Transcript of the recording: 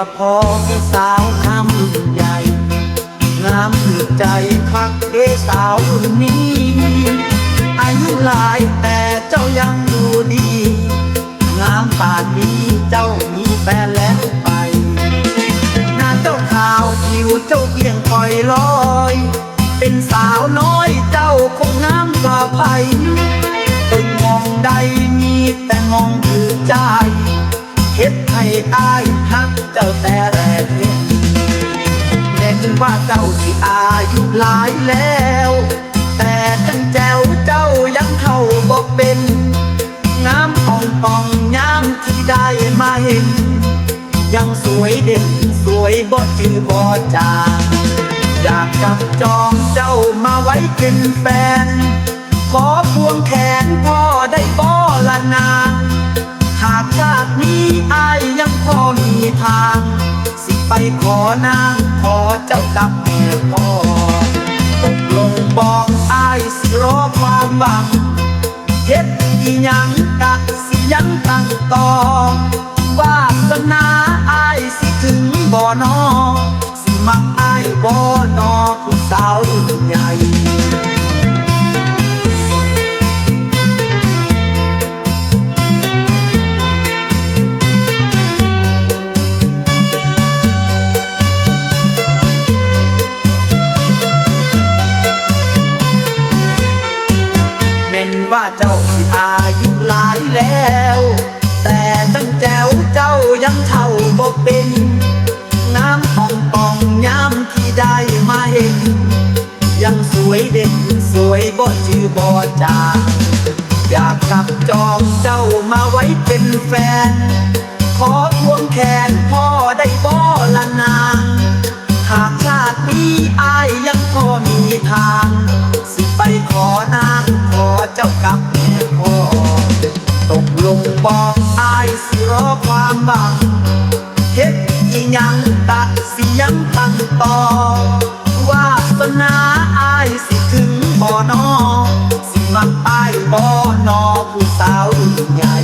ว่าพอสาวคำใหญ่งามถึกใจคักเอสาวรุ่นนี้อายุหลายแต่เจ้ายังดูดี งามป่านนี้เจ้ามีแฟนแล้วไปหน้าเจ้าขาวผิวเจ้าเพียงคอยลอย เป็นสาวน้อยเจ้าคงงามกว่าไปตึงมองใดมีแต่มองถือใจ อายุหลายแล้ว แต่จังแจวเจ้ายังเข้าบอกเป็นงามอ่องป่องยามที่ได้มาเห็น ยังสวยเด่นสวยบ่จือบ่จางอยากจับจองเจ้ามาไว้เป็นแฟน ขอพวงแขนพ่อได้บ่ละนางหากชาตินี้อายยังพอมีทาง ไปขอนางขอเจ้าดับมือพ่อตกลงบอกอายสิรอความหวังเฮ็ดอีหยังกะสิยังตั้งต่อวาสนาอายสิถึงบ่อนอสิมักอายบ่อนอผู้สาวรุ่นใหญ่ ว่าเจ้าที่อายุหลายแล้ว แต่ตั้งแจวเจ้ายังเท่าบ่เป็นงามอ่องป่องยามที่ได้มาเห็น ยังสวยเด่นสวยบ่จือบ่จางอยากกลับจองเจ้ามาไว้เป็นแฟน ขอพวงแขนพ่อได้บ่ละนาหากชาตินี้อายยังพอมีทาง สิไปขอนาง เจ้ากับแม่พ่อตกลงบอกอายสิรอความหวังเฮ็ดอีหยังตัดสิยังตั้งต่อวาสนาอายสิถึงบ่อนอสิมักอายบ่อนอผู้สาวรุ่นใหญ่